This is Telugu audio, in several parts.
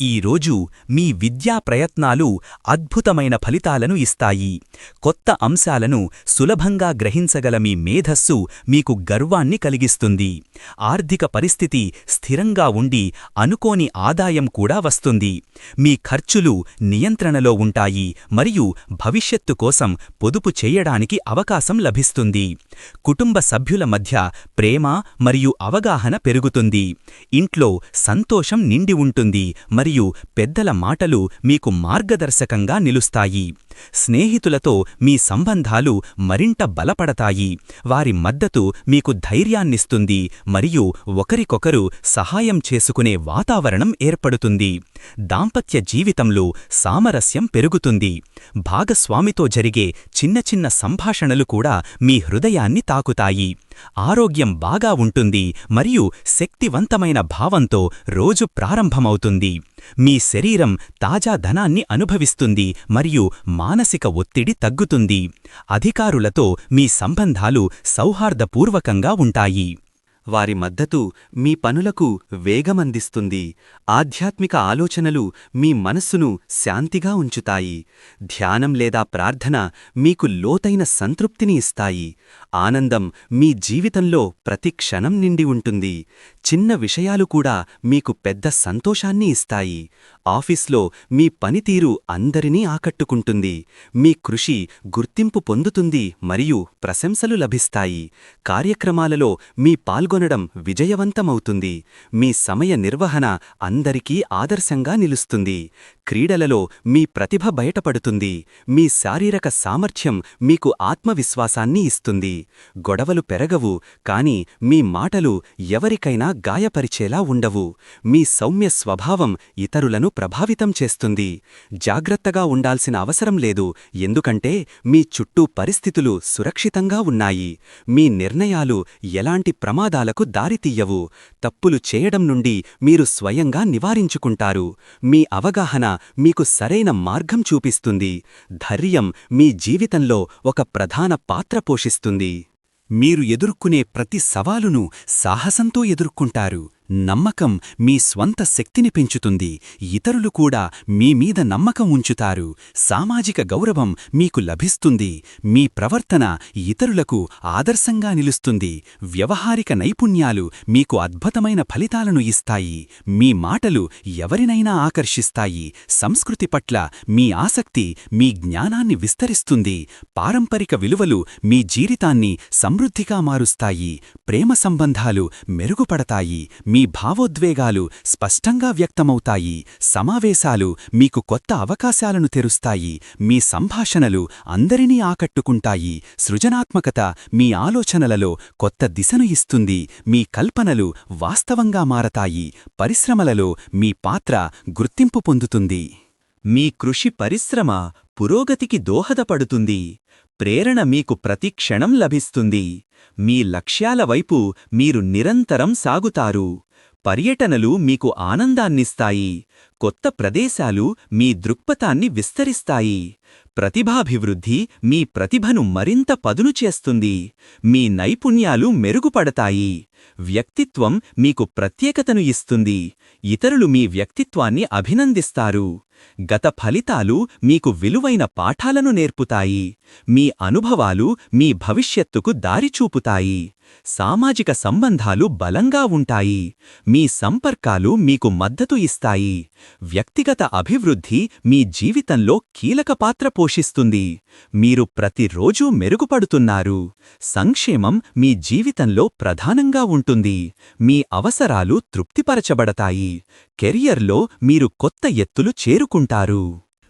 ఈరోజు మీ విద్యా ప్రయత్నాలు అద్భుతమైన ఫలితాలను ఇస్తాయి. కొత్త అంశాలను సులభంగా గ్రహించగల మీ మేధస్సు మీకు గర్వాన్ని కలిగిస్తుంది. ఆర్థిక పరిస్థితి స్థిరంగా ఉండి అనుకోని ఆదాయం కూడా వస్తుంది. మీ ఖర్చులు నియంత్రణలో ఉంటాయి మరియు భవిష్యత్తు కోసం పొదుపు చేయడానికి అవకాశం లభిస్తుంది. కుటుంబ సభ్యుల మధ్య ప్రేమ మరియు అవగాహన పెరుగుతుంది. ఇంట్లో సంతోషం నిండి ఉంటుంది. మరియు పెద్దల మాటలు మీకు మార్గదర్శకంగా నిలుస్తాయి. స్నేహితులతో మీ సంబంధాలు మరింత బలపడతాయి. వారి మద్దతు మీకు ధైర్యాన్నిస్తుంది మరియు ఒకరికొకరు సహాయం చేసుకునే వాతావరణం ఏర్పడుతుంది. దాంపత్య జీవితంలో సామరస్యం పెరుగుతుంది. భాగస్వామితో జరిగే చిన్న చిన్న సంభాషణలు కూడా మీ హృదయాన్ని తాకుతాయి. ఆరోగ్యం బాగా ఉంటుంది మరియు శక్తివంతమైన భావంతో రోజు ప్రారంభమవుతుంది. మీ శరీరం తాజా ధనాన్ని అనుభవిస్తుంది మరియు మానసిక ఒత్తిడి తగ్గుతుంది. అధికారులతో మీ సంబంధాలు సౌహార్దపూర్వకంగా ఉంటాయి. వారి మద్దతు మీ పనులకు వేగమందిస్తుంది. ఆధ్యాత్మిక ఆలోచనలు మీ మనస్సును శాంతిగా ఉంచుతాయి. ధ్యానం లేదా ప్రార్థన మీకు లోతైన సంతృప్తిని ఇస్తాయి. ఆనందం మీ జీవితంలో ప్రతి క్షణం నిండి ఉంటుంది. చిన్న విషయాలు కూడా మీకు పెద్ద సంతోషాన్ని ఇస్తాయి. ఆఫీస్లో మీ పనితీరు అందరినీ ఆకట్టుకుంటుంది. మీ కృషి గుర్తింపు పొందుతుంది మరియు ప్రశంసలు లభిస్తాయి. కార్యక్రమాలలో మీ పాల్గొనడం విజయవంతమవుతుంది. మీ సమయ నిర్వహణ అందరికీ ఆదర్శంగా నిలుస్తుంది. క్రీడలలో మీ ప్రతిభ బయటపడుతుంది. మీ శారీరక సామర్థ్యం మీకు ఆత్మవిశ్వాసాన్ని ఇస్తుంది. గొడవలు పెరగవు కాని మీ మాటలు ఎవరికైనా గాయపరిచేలా ఉండవు. మీ సౌమ్య స్వభావం ఇతరులను ప్రభావితం చేస్తుంది. జాగ్రత్తగా ఉండాల్సిన అవసరం లేదు ఎందుకంటే మీ చుట్టూ పరిస్థితులు సురక్షితంగా ఉన్నాయి. మీ నిర్ణయాలు ఎలాంటి ప్రమాదాలకు దారితీయవు. తప్పులు చేయడం నుండి మీరు స్వయంగా నివారించుకుంటారు. మీ అవగాహన మీకు సరైన మార్గం చూపిస్తుంది. ధైర్యం మీ జీవితంలో ఒక ప్రధాన పాత్ర పోషిస్తుంది. మీరు ఎదుర్కొనే ప్రతి సవాలును సాహసంతో ఎదుర్కొంటారు. నమ్మకం మీ స్వంత శక్తిని పెంచుతుంది. ఇతరులు కూడా మీ మీద నమ్మకం ఉంచుతారు. సామాజిక గౌరవం మీకు లభిస్తుంది. మీ ప్రవర్తన ఇతరులకు ఆదర్శంగా నిలుస్తుంది. వ్యవహారిక నైపుణ్యాలు మీకు అద్భుతమైన ఫలితాలను ఇస్తాయి. మీ మాటలు ఎవరినైనా ఆకర్షిస్తాయి. సంస్కృతి పట్ల మీ ఆసక్తి మీ జ్ఞానాన్ని విస్తరిస్తుంది. పారంపరిక విలువలు మీ జీవితాన్ని సమృద్ధిగా మారుస్తాయి. ప్రేమ సంబంధాలు మెరుగుపడతాయి. మీ భావోద్వేగాలు స్పష్టంగా వ్యక్తమవుతాయి. సమావేశాలు మీకు కొత్త అవకాశాలను తెరుస్తాయి. మీ సంభాషణలు అందరినీ ఆకట్టుకుంటాయి. సృజనాత్మకత మీ ఆలోచనలలో కొత్త దిశను ఇస్తుంది. మీ కల్పనలు వాస్తవంగా మారతాయి. పరిశ్రమలలో మీ పాత్ర గుర్తింపు పొందుతుంది. మీ కృషి పరిశ్రమ పురోగతికి దోహదపడుతుంది. ప్రేరణ మీకు ప్రతి క్షణం లభిస్తుంది. మీ లక్ష్యాల వైపు మీరు నిరంతరం సాగుతారు. పర్యటనలు మీకు ఆనందాన్నిస్తాయి. కొత్త ప్రదేశాలు మీ దృక్పథాన్ని విస్తరిస్తాయి. ప్రతిభాభివృద్ధి మీ ప్రతిభను మరింత పదును చేస్తుంది. మీ నైపుణ్యాలు మెరుగుపడతాయి. వ్యక్తిత్వం మీకు ప్రత్యేకతను ఇస్తుంది. ఇతరులు మీ వ్యక్తిత్వాన్ని అభినందిస్తారు. గత ఫలితాలు మీకు విలువైన పాఠాలను నేర్పుతాయి. మీ అనుభవాలు మీ భవిష్యత్తుకు దారిచూపుతాయి సామాజిక సంబంధాలు బలంగా ఉంటాయి. మీ సంపర్కాలు మీకు మద్దతు ఇస్తాయి. వ్యక్తిగత అభివృద్ధి మీ జీవితంలో కీలక పాత్ర పోషిస్తుంది. మీరు ప్రతిరోజూ మెరుగుపడుతున్నారు. సంక్షేమం మీ జీవితంలో ప్రధానంగా ఉంటుంది. మీ అవసరాలు తృప్తిపరచబడతాయి. కెరియర్లో మీరు కొత్త ఎత్తులు చేరుకుంటారు.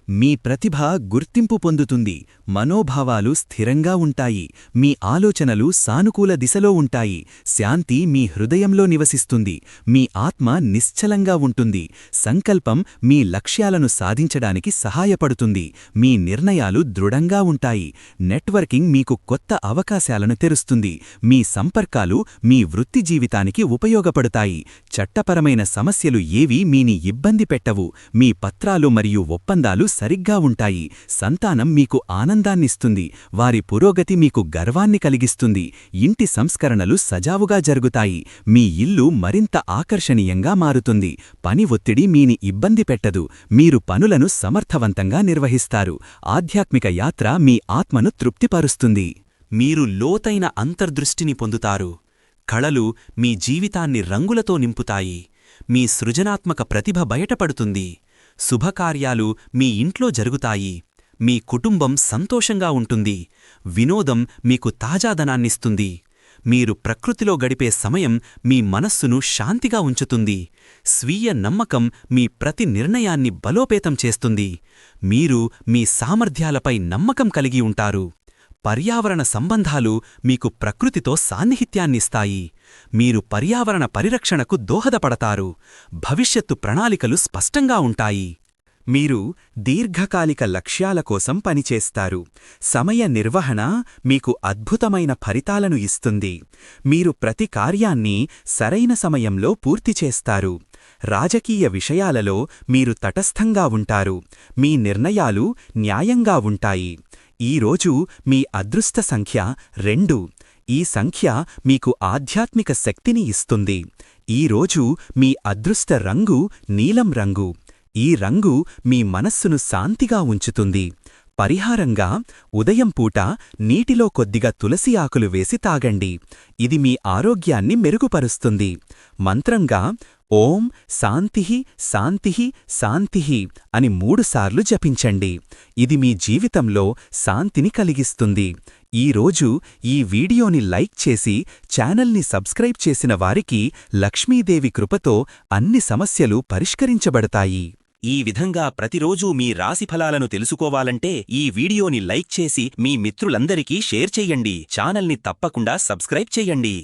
మీ ప్రతిభ గుర్తింపు పొందుతుంది మనోభావాలు స్థిరంగా ఉంటాయి మీ ఆలోచనలు సానుకూల దిశలో ఉంటాయి శాంతి మీ హృదయంలో నివసిస్తుంది మీ ఆత్మ నిశ్చలంగా ఉంటుంది సంకల్పం మీ లక్ష్యాలను సాధించడానికి సహాయపడుతుంది మీ నిర్ణయాలు దృఢంగా ఉంటాయి నెట్వర్కింగ్ మీకు కొత్త అవకాశాలను తెరుస్తుంది మీ సంపర్కాలు మీ వృత్తి జీవితానికి ఉపయోగపడతాయి చట్టపరమైన సమస్యలు ఏవీ మీని ఇబ్బంది పెట్టవు మీ పత్రాలు మరియు ఒప్పందాలు సరిగ్గా ఉంటాయి. సంతానం మీకు ఆనందాన్నిస్తుంది. వారి పురోగతి మీకు గర్వాన్ని కలిగిస్తుంది. ఇంటి సంస్కరణలు సజావుగా జరుగుతాయి. మీ ఇల్లు మరింత ఆకర్షణీయంగా మారుతుంది. పని ఒత్తిడి మీని ఇబ్బంది పెట్టదు. మీరు పనులను సమర్థవంతంగా నిర్వహిస్తారు. ఆధ్యాత్మిక యాత్ర మీ ఆత్మను తృప్తిపరుస్తుంది. మీరు లోతైన అంతర్దృష్టిని పొందుతారు. కళలు మీ జీవితాన్ని రంగులతో నింపుతాయి. మీ సృజనాత్మక ప్రతిభ బయటపడుతుంది. శుభకార్యాలు మీ ఇంట్లో జరుగుతాయి. మీ కుటుంబం సంతోషంగా ఉంటుంది. వినోదం మీకు తాజాదనాన్నిస్తుంది. మీరు ప్రకృతిలో గడిపే సమయం మీ మనస్సును శాంతిగా ఉంచుతుంది. స్వీయ నమ్మకం మీ ప్రతి నిర్ణయాన్ని బలోపేతం చేస్తుంది. మీరు మీ సామర్థ్యాలపై నమ్మకం కలిగి ఉంటారు. పర్యావరణ సంబంధాలు మీకు ప్రకృతితో సాన్నిహిత్యాన్నిస్తాయి. మీరు పర్యావరణ పరిరక్షణకు దోహదపడతారు. భవిష్యత్తు ప్రణాళికలు స్పష్టంగా ఉంటాయి. మీరు దీర్ఘకాలిక లక్ష్యాల కోసం పనిచేస్తారు. సమయ నిర్వహణ మీకు అద్భుతమైన ఫలితాలను ఇస్తుంది. మీరు ప్రతి కార్యాన్ని సరైన సమయంలో పూర్తి చేస్తారు. రాజకీయ విషయాలలో మీరు తటస్థంగా ఉంటారు. మీ నిర్ణయాలు న్యాయంగా ఉంటాయి. ఈరోజు మీ అదృష్ట సంఖ్య రెండు. ఈ సంఖ్య మీకు ఆధ్యాత్మిక శక్తిని ఇస్తుంది. ఈరోజు మీ అదృష్ట రంగు నీలం రంగు. ఈ రంగు మీ మనస్సును శాంతిగా ఉంచుతుంది. పరిహారంగా ఉదయం పూట నీటిలో కొద్దిగా తులసి ఆకులు వేసి తాగండి. ఇది మీ ఆరోగ్యాన్ని మెరుగుపరుస్తుంది. మంత్రంగా ఓం శాంతి శాంతి శాంతి అని మూడుసార్లు జపించండి. ఇది మీ జీవితంలో శాంతిని కలిగిస్తుంది. ఈరోజు ఈ వీడియోని లైక్ చేసి ఛానల్ని సబ్స్క్రైబ్ చేసిన వారికి లక్ష్మీదేవి కృపతో అన్ని సమస్యలు పరిష్కరించబడతాయి. ఈ విధంగా ప్రతిరోజూ మీ రాశిఫలాలను తెలుసుకోవాలంటే ఈ వీడియోని లైక్ చేసి మీ మిత్రులందరికీ షేర్ చెయ్యండి ఛానల్ని తప్పకుండా సబ్స్క్రైబ్ చెయ్యండి